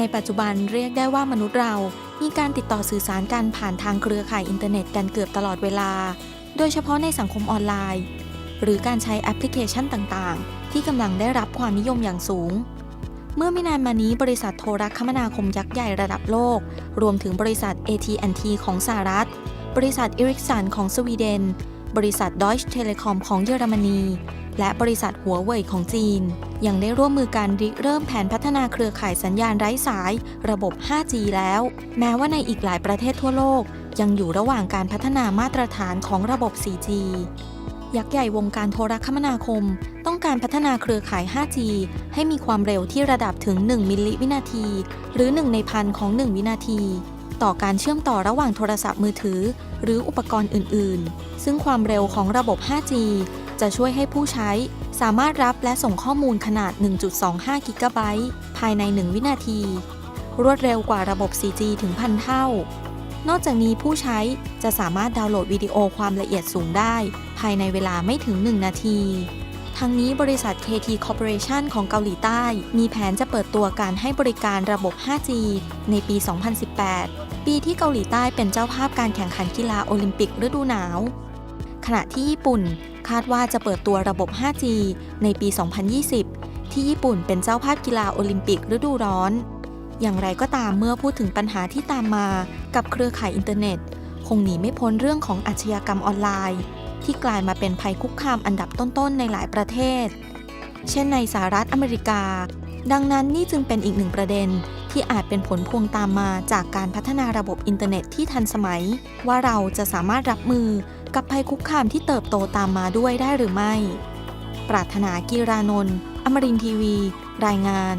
ในปัจจุบันเรียกได้ว่ามนุษย์เรา มีการติดต่อสื่อสารกันผ่านทางเครือข่ายอินเทอร์เน็ตกันเกือบตลอดเวลา โดยเฉพาะในสังคมออนไลน์ หรือการใช้แอปพลิเคชันต่างๆ ที่กำลังได้รับความนิยมอย่างสูง เมื่อไม่นานมานี้บริษัทโทรคมนาคมยักษ์ใหญ่ระดับโลก รวมถึงบริษัท AT&T ของสหรัฐ บริษัท Ericsson ของสวีเดน บริษัท Deutsche Telekom ของเยอรมนี และบริษัทหัวเว่ยของจีน ยังได้ร่วมมือกันริเริ่มแผนพัฒนาเครือข่ายสัญญาณไร้สาย ระบบ 5G แล้ว แม้ว่าในอีกหลายประเทศทั่วโลก ยังอยู่ระหว่างการพัฒนามาตรฐานของระบบ 4G ยักษ์ใหญ่วงการโทรคมนาคม ต้องการพัฒนาเครือข่าย 5G ให้มีความเร็วที่ระดับถึง 1 มิลลิวินาที หรือ 1 ในพันของ 1 วินาที ต่อการเชื่อมต่อระหว่างโทรศัพท์มือถือ หรืออุปกรณ์อื่น ๆ ซึ่งความเร็วของระบบ 5G จะช่วยให้ผู้ใช้ สามารถรับและส่งข้อมูลขนาด 1.25 กิกะไบต์ภายใน 1 วินาที รวดเร็วกว่าระบบ 4G ถึงพันเท่า นอกจากนี้ผู้ใช้จะสามารถดาวน์โหลดวิดีโอความละเอียดสูงได้ ภายในเวลาไม่ถึง 1 นาทีทั้งนี้บริษัท KT Corporation ของเกาหลีใต้ มีแผนจะเปิดตัวการให้บริการระบบ 5G ในปี 2018 ปีที่เกาหลีใต้เป็นเจ้าภาพการแข่งขันกีฬาโอลิมปิกฤดูหนาว ขณะที่ญี่ปุ่น คาดว่าจะเปิดตัวระบบ 5G ในปี 2020 ที่ญี่ปุ่นเป็นเจ้าภาพกีฬาโอลิมปิกฤดูร้อน อย่างไรก็ตามเมื่อพูดถึงปัญหาที่ตามมากับเครือข่ายอินเทอร์เน็ต คงหนีไม่พ้นเรื่องของอาชญากรรมออนไลน์ ที่กลายมาเป็นภัยคุกคามอันดับต้นๆในหลายประเทศ เช่นในสหรัฐอเมริกา ดังนั้นนี่จึงเป็นอีกหนึ่งประเด็นที่อาจเป็นผลพวงตามมาจากการพัฒนาระบบอินเทอร์เน็ตที่ทันสมัย ว่าเราจะสามารถรับมือ กับภัยคุกคามที่เติบโตตามมาด้วยได้หรือไม่ ปรารถนากีรานนท์อมรินทีวี รายงาน